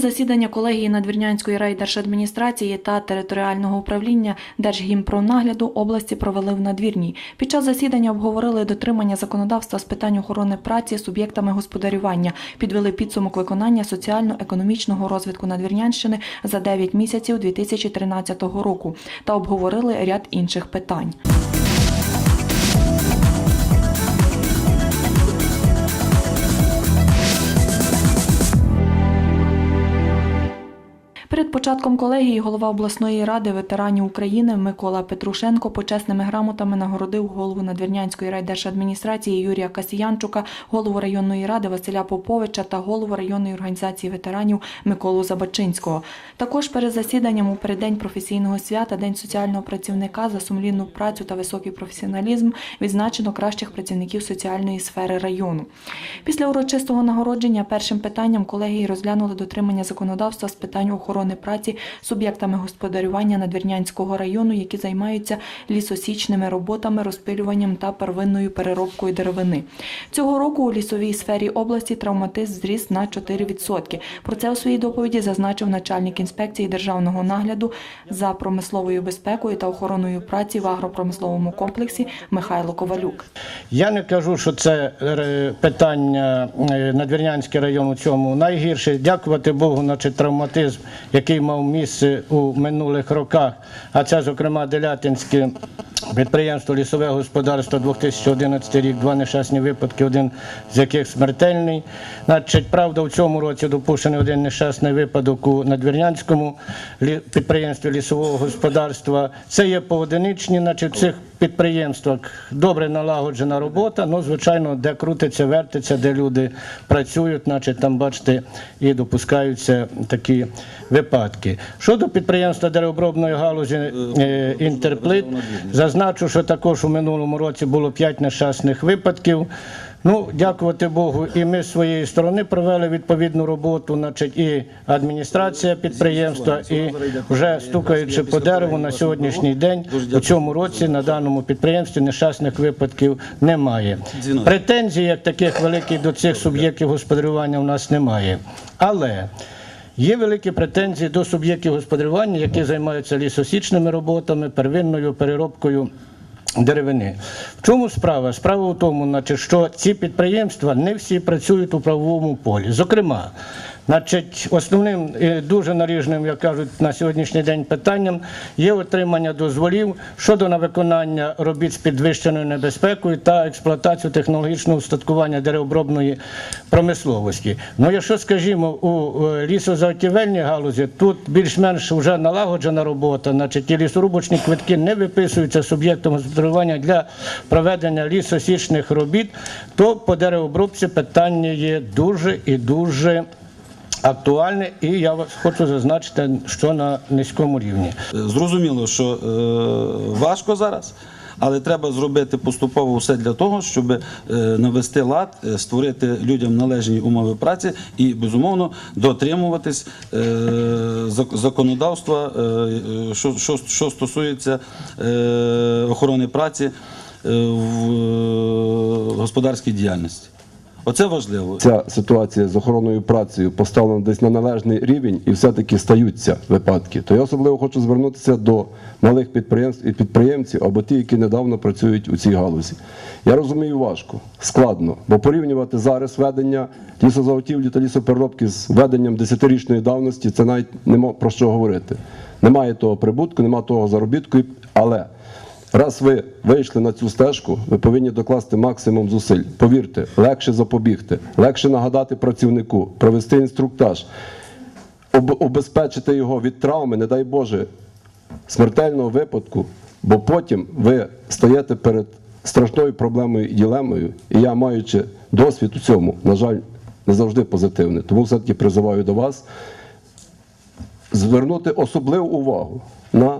Засідання колегії Надвірнянської райдержадміністрації та територіального управління Держгімпронагляду області провели в Надвірній. Під час засідання обговорили дотримання законодавства з питань охорони праці суб'єктами господарювання, підвели підсумок виконання соціально-економічного розвитку Надвірнянщини за 9 місяців 2013 року та обговорили ряд інших питань. Початком колегії голова обласної ради ветеранів України Микола Петрушенко почесними грамотами нагородив голову Надвірнянської райдержадміністрації Юрія Касіянчука, голову районної ради Василя Поповича та голову районної організації ветеранів Миколу Забачинського. Також перед засіданням у переддень професійного свята День соціального працівника за сумлінну працю та високий професіоналізм відзначено кращих працівників соціальної сфери району. Після урочистого нагородження першим питанням колегії розглянули дотримання законодавства з питань охорони праці суб'єктами господарювання Надвірнянського району, які займаються лісосічними роботами, розпилюванням та первинною переробкою деревини. Цього року у лісовій сфері області травматизм зріс на 4%. Про це у своїй доповіді зазначив начальник інспекції державного нагляду за промисловою безпекою та охороною праці в агропромисловому комплексі Михайло Ковалюк. Я не кажу, що це е, питання е, Надвірнянський район у цьому найгірше. Дякувати Богу, значить, травматизм, який мав місце у минулих роках, а це, зокрема, Делятинське підприємство Лісове господарство 2011 рік, два нещасні випадки, один з яких смертельний. Значить, правда, в цьому році допущений один нещасний випадок у Надвірнянському підприємстві лісового господарства. Це є поодиничні, значить, цих підприємствах добре налагоджена робота, ну, звичайно, де крутиться, вертиться, де люди працюють, значить там, бачите, і допускаються такі випадки. Щодо підприємства деревообробної галузі е, Інтерплит, зазначу, що також у минулому році було 5 нещасних випадків. Ну, дякувати Богу, і ми з своєї сторони провели відповідну роботу, значить, і адміністрація підприємства, і вже стукаючи по дереву на сьогоднішній день у цьому році на даному підприємстві нещасних випадків немає. Претензій як таких великих до цих суб'єктів господарювання в нас немає. Але Є великі претензії до суб'єктів господарювання, які займаються лісосічними роботами, первинною переробкою деревини. В чому справа? Справа в тому, що ці підприємства не всі працюють у правовому полі. Зокрема, Значить, основним і дуже наріжним, як кажуть, на сьогоднішній день питанням є отримання дозволів щодо на виконання робіт з підвищеною небезпекою та експлуатацію технологічного устаткування деревообробної промисловості. Ну, якщо, скажімо, у е, лісозаготівельній галузі тут більш-менш вже налагоджена робота, значить і лісорубочні квитки не виписуються суб'єктом господарювання для проведення лісосічних робіт, то по деревообробці питання є дуже і дуже актуальне, і я хочу зазначити, що на низькому рівні. Зрозуміло, що е, важко зараз. Але треба зробити поступово все для того, щоб е, навести лад, е, створити людям належні умови праці і безумовно дотримуватись законодавства, що, стосується охорони праці в господарській діяльності. Оце важливо. ця ситуація з охороною працею поставлена десь на належний рівень і все-таки стаються випадки, то я особливо хочу звернутися до малих підприємств і підприємців або ті, які недавно працюють у цій галузі. Я розумію важко, складно, бо порівнювати зараз ведення лісозаготівлі та лісопереробки з веденням 10-річної давності це навіть нема про що говорити. Немає того прибутку, немає того заробітку, але Раз ви вийшли на цю стежку, ви повинні докласти максимум зусиль. Повірте, легше запобігти, легше нагадати працівнику, провести інструктаж, об- обезпечити його від травми, не дай Боже, смертельного випадку, бо потім ви стаєте перед страшною проблемою і ділемою. І я, маючи досвід у цьому, на жаль, не завжди позитивний. Тому все-таки призиваю до вас звернути особливу увагу на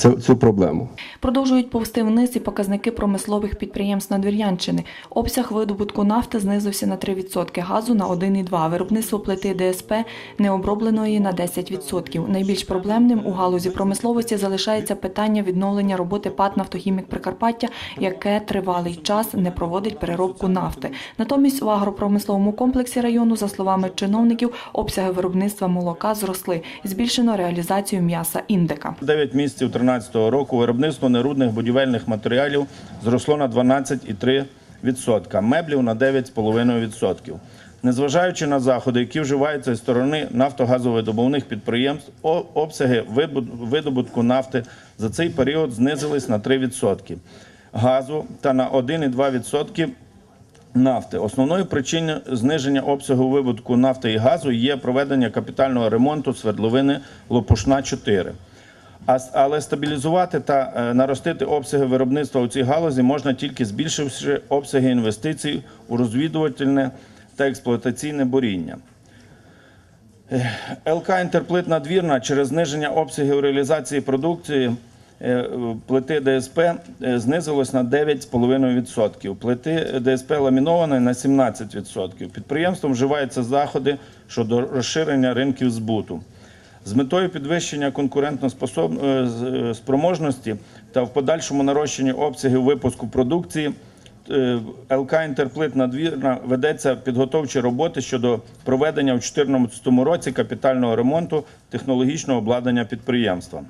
це, цю проблему. Продовжують повсти вниз і показники промислових підприємств Надвір'янщини. Обсяг видобутку нафти знизився на 3%, газу на 1,2%, виробництво плити ДСП необробленої на 10%. Найбільш проблемним у галузі промисловості залишається питання відновлення роботи ПАТ «Нафтохімік Прикарпаття», яке тривалий час не проводить переробку нафти. Натомість у агропромисловому комплексі району, за словами чиновників, обсяги виробництва молока зросли. Збільшено реалізацію м'яса індика. 9 місяців 2013 року виробництво нерудних будівельних матеріалів зросло на 12,3%, меблів на 9,5%. Незважаючи на заходи, які вживаються зі сторони нафтогазовидобувних підприємств, обсяги видобутку нафти за цей період знизились на 3% газу та на 1,2% нафти. Основною причиною зниження обсягу вибутку нафти і газу є проведення капітального ремонту свердловини Лопушна 4. Але стабілізувати та е, наростити обсяги виробництва у цій галузі можна тільки збільшивши обсяги інвестицій у розвідувальне та експлуатаційне буріння. ЛК «Інтерплит Надвірна» через зниження обсягів реалізації продукції е, плити ДСП е, знизилось на 9,5%. Плити ДСП ламінованої на 17%. Підприємством вживаються заходи щодо розширення ринків збуту. З метою підвищення конкурентоспроможності та в подальшому нарощенні обсягів випуску продукції е, ЛК «Інтерплит Надвірна» ведеться підготовчі роботи щодо проведення у 2014 році капітального ремонту технологічного обладнання підприємства.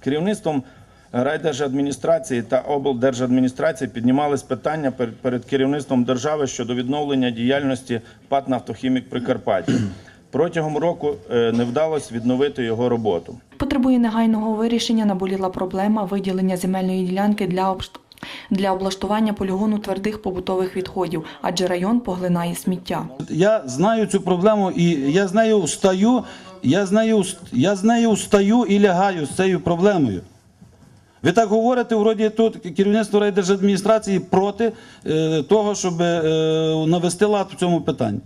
Керівництвом райдержадміністрації та облдержадміністрації піднімались питання перед керівництвом держави щодо відновлення діяльності ПАТ «Нафтохімік Прикарпаття». Протягом року е, не вдалося відновити його роботу. Потребує негайного вирішення наболіла проблема виділення земельної ділянки для обшт- для облаштування полігону твердих побутових відходів, адже район поглинає сміття. Я знаю цю проблему і я з нею встаю, я з нею, я з нею встаю і лягаю з цією проблемою. Ви так говорите, вроді тут керівництво райдержадміністрації проти е, того, щоб е, навести лад в цьому питанні.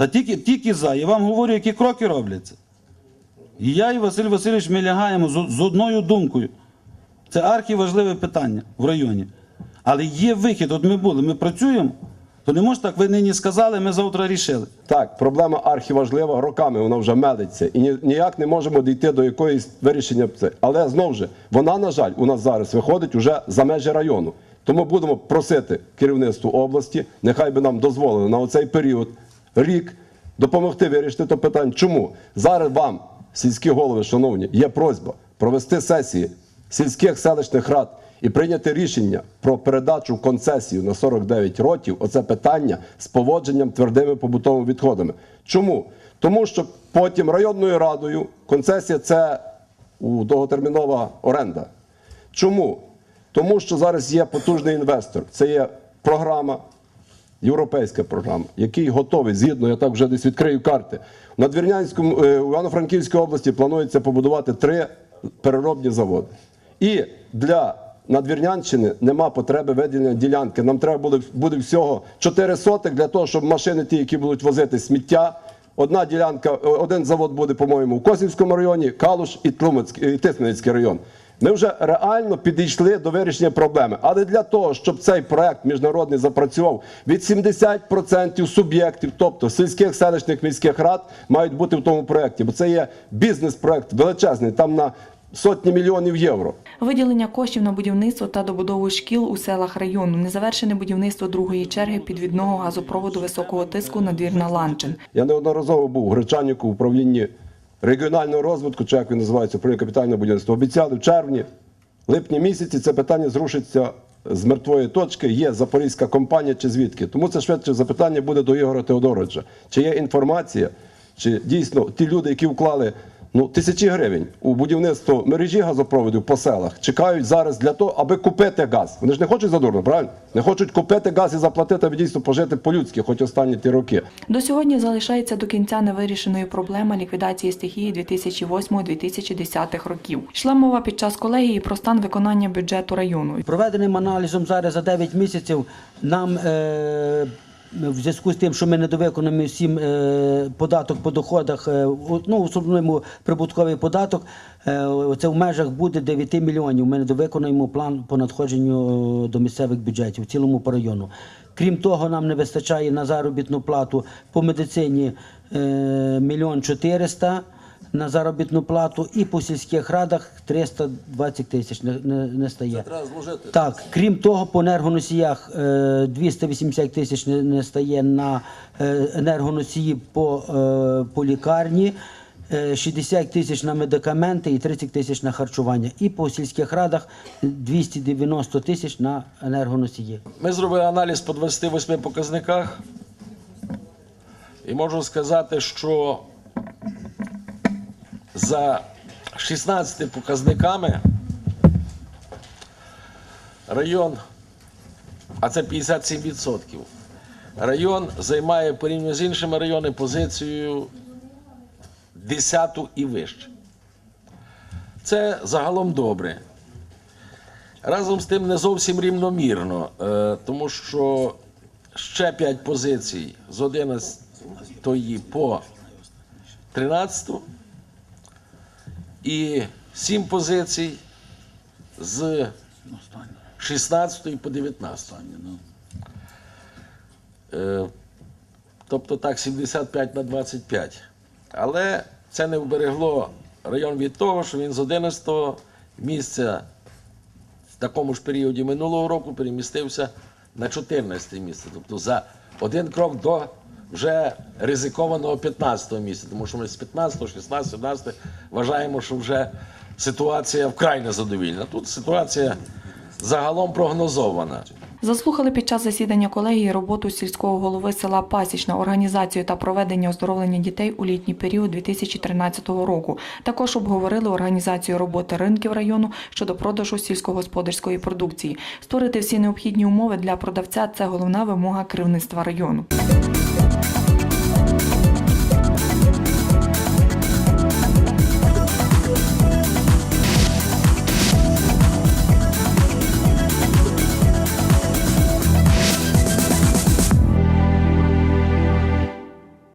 Та тільки, тільки за. Я вам говорю, які кроки робляться. І я і Василь Васильович ми лягаємо з, з одною думкою. Це архіважливе питання в районі. Але є вихід, от ми були, ми працюємо, то не може так, ви нині сказали, ми завтра рішили. Так, проблема архіважлива, роками вона вже медиться, і ніяк не можемо дійти до якоїсь вирішення. Але знову ж, вона, на жаль, у нас зараз виходить уже за межі району. Тому будемо просити керівництво області, нехай би нам дозволили на оцей період, рік, допомогти вирішити то питання. Чому? Зараз вам, сільські голови, шановні, є просьба провести сесії сільських селищних рад і прийняти рішення про передачу в концесію на 49 років оце питання з поводженням твердими побутовими відходами. Чому? Тому що потім районною радою концесія це довготермінова оренда. Чому? Тому що зараз є потужний інвестор. Це є програма, європейська програма, який готовий згідно, я так вже десь відкрию карти. У Надвірнянському, е, у Івано-Франківській області планується побудувати три переробні заводи. І для Надвірнянщини нема потреби виділення ділянки. Нам треба буде, буде всього 4 сотих для того, щоб машини, ті, які будуть возити сміття. Одна ділянка, е, один завод буде, по-моєму, у Косівському районі, Калуш і Тлумацький, і Тисменецький район. Ми вже реально підійшли до вирішення проблеми. Але для того, щоб цей проект міжнародний запрацював, від 70% суб'єктів, тобто сільських селищних міських рад, мають бути в тому проекті. Бо це є бізнес-проект величезний, там на сотні мільйонів євро. Виділення коштів на будівництво та добудову шкіл у селах району, незавершене будівництво другої черги підвідного газопроводу високого тиску надвірна Ланчин. Я неодноразово був у Гречаніку в управлінні регіонального розвитку, чи як він називається, управління капітального будівництва. Обіцяли в червні, липні місяці це питання зрушиться з мертвої точки. Є запорізька компанія чи звідки. Тому це швидше запитання буде до Ігоря Теодоровича. Чи є інформація, чи дійсно ті люди, які вклали ну, тисячі гривень у будівництво мережі газопроводів по селах, чекають зараз для того, аби купити газ. Вони ж не хочуть задурно, правильно? Не хочуть купити газ і заплатити, аби дійсно пожити по-людськи, хоч останні ті роки. До сьогодні залишається до кінця невирішеною проблема ліквідації стихії 2008-2010 років. Йшла мова під час колегії про стан виконання бюджету району. Проведеним аналізом зараз за 9 місяців нам е, в зв'язку з тим, що ми не довиконуємо всім е, податок по доходах, е, ну, особливо прибутковий податок, е, це в межах буде 9 мільйонів. Ми не довиконуємо план по надходженню е, до місцевих бюджетів в цілому по району. Крім того, нам не вистачає на заробітну плату по медицині е, мільйон 400 на заробітну плату і по сільських радах 320 тисяч не, не, не стає. Треба зложити. Так, крім того, по енергоносіях е, 280 тисяч не, не стає на е, енергоносії по, е, по лікарні, е, 60 тисяч на медикаменти і 30 тисяч на харчування. І по сільських радах 290 тисяч на енергоносії. Ми зробили аналіз по 28 показниках. І можу сказати, що за 16 показниками район, а це 57%, район займає порівняно з іншими районами позицію 10 і вище. Це загалом добре. Разом з тим не зовсім рівномірно, е, тому що ще 5 позицій з 11 по 13 і 7 позицій з 16 по 19. Е, Тобто так, 75 на 25. Але це не вберегло район від того, що він з 11 місця в такому ж періоді минулого року перемістився на 14 місце. Тобто за один крок до вже ризикованого 15 місця. Тому що ми з 15, 16, 17 вважаємо, що вже ситуація вкрай незадовільна. Тут ситуація загалом прогнозована. Заслухали під час засідання колегії роботу сільського голови села Пасічна, організацію та проведення оздоровлення дітей у літній період 2013 року. Також обговорили організацію роботи ринків району щодо продажу сільськогосподарської продукції. Створити всі необхідні умови для продавця це головна вимога керівництва району.